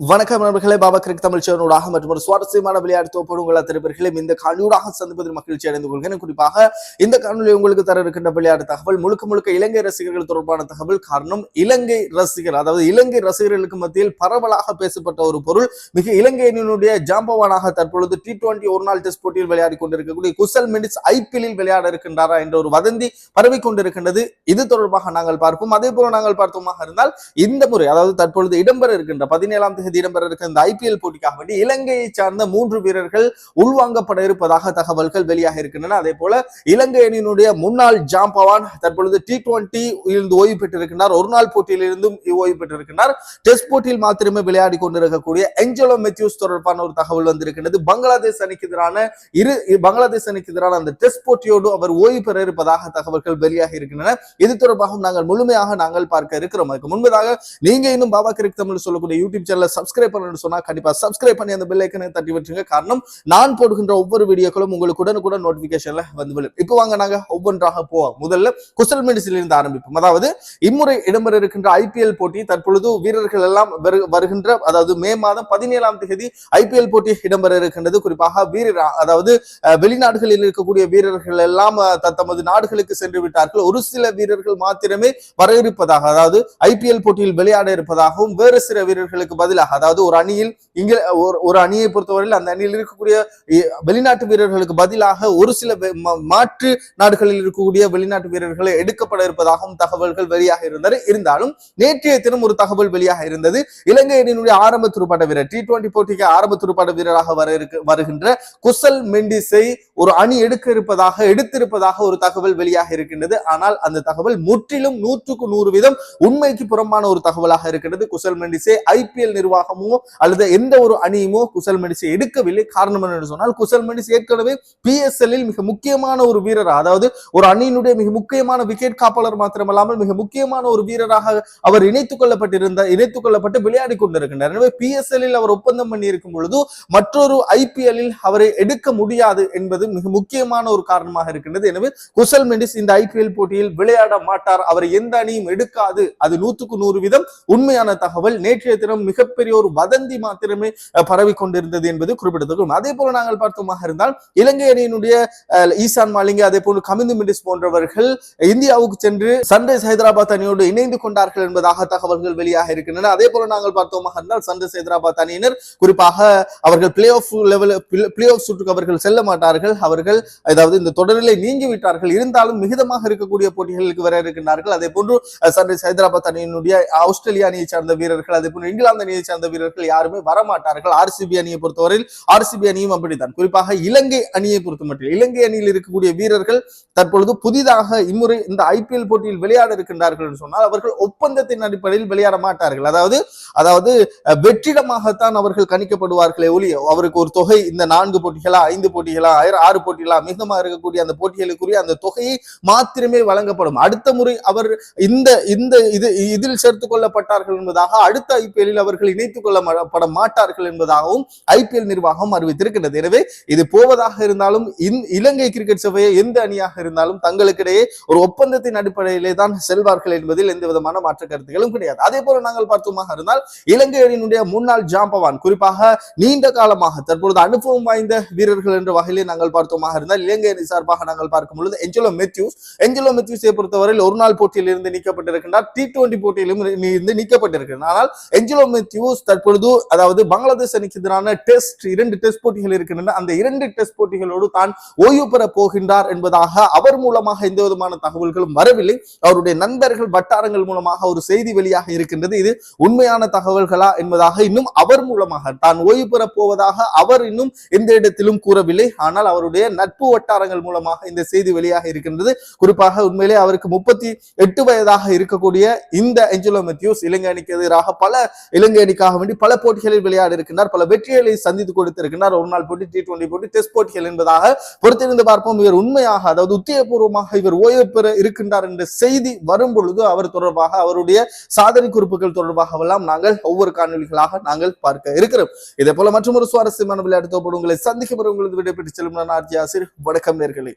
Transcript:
வணக்கம் நண்பர்களே பாபா கிரிக் தமிழ் சேனூடாக மற்றும் ஒரு சுவாரஸ்யமான விளையாட்டு தோப்போடு உங்கள் திருப்பர்களையும் இந்த காணொலியூடாக சந்திப்பதில் மகிழ்ச்சி அடைந்து கொள்கிறேன் குறிப்பாக இந்த காணொலி உங்களுக்கு தர இருக்கின்ற விளையாட்டு தகவல் முழுக்க முழுக்க இலங்கை ரசிகர்கள் தொடர்பான தகவல். காரணம் இலங்கை ரசிகர் அதாவது இலங்கை ரசிகர்களுக்கு மத்தியில் பரவலாக பேசப்பட்ட ஒரு பொருள் மிக இலங்கையினுடைய ஜாம்பவானாக தற்பொழுது டி டுவெண்டி ஒரு நாள் டெஸ்ட் போட்டியில் விளையாடி கொண்டிருக்கக்கூடிய குசல் மினிட்ஸ் ஐபிஎல்லில் விளையாட இருக்கின்றாரா என்ற ஒரு வதந்தி பரவி கொண்டிருக்கின்றது. இது தொடர்பாக நாங்கள் பார்ப்போம். அதே போல நாங்கள் பார்த்தோமாக இருந்தால் இந்த முறை அதாவது தற்பொழுது இடம்பெற இருக்கின்ற பதினேழாம் தேதி இடம்பெற இருக்க இந்த ஐபிஎல் போட்டிக்காக வேண்டி இலங்கையை சார்ந்த மூன்று வீரர்கள் உள்வாங்கப்பட இருப்பதாக தகவல்கள் வெளியாக இருக்கின்றன. அதே போல இலங்கை அணியினுடைய முன்னாள் ஜாம்பவான் தற்பொழுது டி டுவெண்டி இருந்து ஓய்வு பெற்றிருக்கிறார் ஒரு நாள் போட்டியில் இருந்தும் ஓய்வு பெற்றிருக்கிறார் டெஸ்ட் போட்டியில் மாத்திரமே விளையாடி கொண்டிருக்கக்கூடிய எஞ்சலோ மெத்யூஸ் தொடர்பான ஒரு தகவல் வந்திருக்கின்றது. பங்களாதேஷ் அணிக்கு எதிரான இரு பங்களாதேஷ் அணிக்கு எதிரான அந்த டெஸ்ட் போட்டியோடு அவர் ஓய்வு பெற இருப்பதாக தகவல்கள் வெளியாக இருக்கின்றன. இது தொடர்பாகவும் நாங்கள் முழுமையாக நாங்கள் பார்க்க இருக்கிறோம். அதுக்கு முன்பதாக நீங்க இன்னும் பாபா கிரிக் தமிழ் சொல்லக்கூடிய யூடியூப் சேனலை சப்ஸ்கிரைப் பண்ணணும்னு சொன்னா கண்டிப்பா சப்ஸ்கிரைப் பண்ணி அந்த பெல் ஐக்கனை தட்டி விட்டுருங்க. காரணம் நான் போடுகின்ற ஒவ்வொரு வீடியோக்களும் உங்களுக்கு உடனுக்குடன் நோட்டிபிகேஷன்ல வந்து விழும். இப்போ வாங்க நாங்க ஒவ்வொன்றாக போவோம். முதல்ல குசல் மெடிசில் இருந்து ஆரம்பிப்போம். அதாவது இம்முறை இடம்பெற இருக்கின்ற ஐபிஎல் போட்டி தற்பொழுது வீரர்கள் எல்லாம் வருகின்ற அதாவது மே மாதம் பதினேழாம் தேதி ஐபிஎல் போட்டி இடம்பெற இருக்கின்றது. குறிப்பாக வீரர் அதாவது வெளிநாடுகளில் இருக்கக்கூடிய வீரர்கள் எல்லாம் தமது தத்தமது நாடுகளுக்கு சென்று விட்டார்கள். ஒரு சில வீரர்கள் மாத்திரமே வர இருப்பதாக அதாவது ஐபிஎல் போட்டியில் விளையாட இருப்பதாகவும் வேறு சில வீரர்களுக்கு பதில் பதிலாக அதாவது ஒரு அணியில் இங்க ஒரு அணியை பொறுத்தவரையில் அந்த அணியில் இருக்கக்கூடிய வெளிநாட்டு வீரர்களுக்கு பதிலாக ஒரு சில மாற்று நாடுகளில் இருக்கக்கூடிய வெளிநாட்டு வீரர்களை எடுக்கப்பட இருப்பதாகவும் தகவல்கள் வெளியாக இருந்தது. இருந்தாலும் நேற்றைய தினம் ஒரு தகவல் வெளியாக இருந்தது. இலங்கை அணியினுடைய ஆரம்ப துடுப்பாட்ட வீரர் டி டுவெண்டி போட்டிக்கு ஆரம்ப துடுப்பாட்ட வீரராக வர இருக்கு வருகின்ற குசல் மெண்டிஸை ஒரு அணி எடுக்க இருப்பதாக எடுத்திருப்பதாக ஒரு தகவல் வெளியாக இருக்கின்றது. ஆனால் அந்த தகவல் முற்றிலும் நூற்றுக்கு நூறு வீதம் உண்மைக்கு புறம்பான ஒரு தகவலாக இருக்கின்றது. குசல் மெண்டிஸை ஐபிஎல் நிறுவனம் நிர்வாகமோ அல்லது எந்த ஒரு அணியுமோ குசல் மெண்டிஸை எடுக்கவில்லை. காரணம் என்னன்னு சொன்னால் குசல் மெண்டிஸ் ஏற்கனவே பிஎஸ்எல்லில் மிக முக்கியமான ஒரு வீரர் அதாவது ஒரு அணியினுடைய மிக முக்கியமான விக்கெட் காப்பாளர் மாத்திரமல்லாமல் மிக முக்கியமான ஒரு வீரராக அவர் இணைத்துக் கொள்ளப்பட்டிருந்த இணைத்துக் கொள்ளப்பட்டு விளையாடி கொண்டிருக்கின்றார். எனவே பிஎஸ்எல்லில் அவர் ஒப்பந்தம் பண்ணி இருக்கும் பொழுது மற்றொரு ஐபிஎல்லில் அவரை எடுக்க முடியாது என்பது மிக முக்கியமான ஒரு காரணமாக இருக்கின்றது. எனவே குசல் மெண்டிஸ் இந்த ஐபிஎல் போட்டியில் விளையாட மாட்டார். அவர் எந்த அணியும் எடுக்காது. அது நூற்றுக்கு நூறு வீதம் உண்மையான தகவல். நேற்றைய தினம் மிகப்பெரிய மிகப்பெரிய ஒரு வதந்தி மாத்திரமே பரவி கொண்டிருந்தது என்பது குறிப்பிடத்தக்கது. அதே போல நாங்கள் பார்த்தோமாக இருந்தால் இலங்கை அணியினுடைய ஈசான் மாலிங்க அதே போல கமிந்து மிண்டிஸ் போன்றவர்கள் இந்தியாவுக்கு சென்று சன்ரைஸ் ஹைதராபாத் அணியோடு இணைந்து கொண்டார்கள் என்பதாக தகவல்கள் வெளியாக இருக்கின்றன. அதே போல நாங்கள் பார்த்தோமாக இருந்தால் சன்ரைஸ் ஹைதராபாத் அணியினர் குறிப்பாக அவர்கள் play off level play off சுற்றுக்கு அவர்கள் செல்ல மாட்டார்கள். அவர்கள் அதாவது இந்த தொடரிலே நீங்கி விட்டார்கள் இருந்தாலும் மிகுதமாக இருக்கக்கூடிய போட்டிகளுக்கு வர இருக்கின்றார்கள். அதே போன்று சன்ரைஸ் ஹைதராபாத் அணியினுடைய ஆஸ்திரேலியா அணியை சார்ந்த வீரர்கள் அதே போன்று இங்கிலாந்து அணியை சேர்ந்த வீரர்கள் யாருமே வரமாட்டார்கள். ஆர்சிபி அணியை பொறுத்தவரையில் ஆர்சிபி அணியும் அப்படித்தான். குறிப்பாக இலங்கை அணியை பொறுத்த மட்டும் இலங்கை அணியில் இருக்கக்கூடிய வீரர்கள் தற்பொழுது புதிதாக இம்முறை இந்த ஐபிஎல் போட்டியில் விளையாட இருக்கின்றார்கள் என்று சொன்னால் அவர்கள் ஒப்பந்தத்தின் அடிப்படையில் விளையாட மாட்டார்கள். அதாவது அதாவது வெற்றிடமாகத்தான் அவர்கள் கணிக்கப்படுவார்களே ஒழிய அவருக்கு ஒரு தொகை இந்த நான்கு போட்டிகளா ஐந்து போட்டிகளா ஆறு போட்டிகளா மிகமாக இருக்கக்கூடிய அந்த போட்டிகளுக்குரிய அந்த தொகையை மாத்திரமே வழங்கப்படும். அடுத்த முறை அவர் இந்த இந்த இது இதில் சேர்த்துக் கொள்ளப்பட்டார்கள் என்பதாக அடுத்த ஐபிஎல்லில் அவர்கள் இணைத்துக் கொள்ளப்பட மாட்டார்கள் என்பதாகவும் ஐபிஎல் நிர்வாகம் அறிவித்திருக்கின்றது. எனவே இது போவதாக இருந்தாலும் இலங்கை கிரிக்கெட் சபையை எந்த அணியாக இருந்தாலும் தங்களுக்கிடையே ஒரு ஒப்பந்தத்தின் அடிப்படையிலே தான் செல்வார்கள் என்பதில் எந்த விதமான மாற்று கருத்துகளும் கிடையாது. அதே போல நாங்கள் பார்த்தோமாக இருந்தால் இலங்கை அணியினுடைய முன்னாள் ஜாம்பவான் குறிப்பாக நீண்ட காலமாக தற்பொழுது அனுபவம் வாய்ந்த வீரர்கள் என்ற வகையிலே நாங்கள் பார்த்தோமாக இருந்தால் இலங்கை அணி சார்பாக நாங்கள் பார்க்கும் பொழுது எஞ்சலோ மெத்யூஸ் எஞ்சலோ மெத்யூஸை பொறுத்தவரையில் ஒரு நாள் போட்டியில் இருந்து நீக்கப்பட்டிருக்கின்றார். டி டுவெண்டி போட்டியிலும் இருந்து நீக்கப்பட்டிருக்கிறார் ஆனால் எஞ்சலோ மெத்யூஸ் தற்பொழுது அதாவது பங்களாதேஷ் அணிக்கு எதிரான டெஸ்ட் இரண்டு டெஸ்ட் போட்டிகள் இருக்கின்றன. அந்த இரண்டு டெஸ்ட் போட்டிகளோடு தான் ஓய்வு பெற போகின்றார் என்பதாக அவர் மூலமாக எந்த விதமான தகவல்களும் வரவில்லை. அவருடைய நண்பர்கள் வட்டாரங்கள் மூலமாக ஒரு செய்தி வெளியாக இருக்கின்றது. இது உண்மையான தகவல்களா என்பதாக இன்னும் அவர் மூலமாக தான் ஓய்வு பெற போவதாக அவர் இன்னும் எந்த இடத்திலும் கூறவில்லை. ஆனால் அவருடைய நட்பு வட்டாரங்கள் மூலமாக இந்த செய்தி வெளியாக இருக்கின்றது. குறிப்பாக உண்மையிலே அவருக்கு முப்பத்தி எட்டு வயதாக இருக்கக்கூடிய இந்த எஞ்சலோ மெத்யூஸ் இலங்கை அணிக்கு எதிராக பல இலங்கை அணிக்கு அணிக்காக வேண்டி பல போட்டிகளில் விளையாடி இருக்கின்றார் பல வெற்றிகளை சந்தித்து கொடுத்திருக்கின்றார். ஒரு நாள் போட்டி டி டுவெண்டி போட்டி டெஸ்ட் போட்டிகள் என்பதாக பொறுத்திருந்து பார்ப்போம். இவர் உண்மையாக அதாவது உத்தியபூர்வமாக இவர் ஓய்வு பெற இருக்கின்றார் என்ற செய்தி வரும் பொழுது அவர் தொடர்பாக அவருடைய சாதனை குறிப்புகள் தொடர்பாகவெல்லாம் நாங்கள் ஒவ்வொரு காணொலிகளாக நாங்கள் பார்க்க இருக்கிறோம். இதே போல மற்றும் ஒரு சுவாரஸ்யமான விளையாட்டு தோப்போடு உங்களை சந்திக்க பெறும் உங்களது விடைபெற்று செல்லும் நான் ஆர்ஜி ஆசிரியர். வணக்கம் நேர்களே.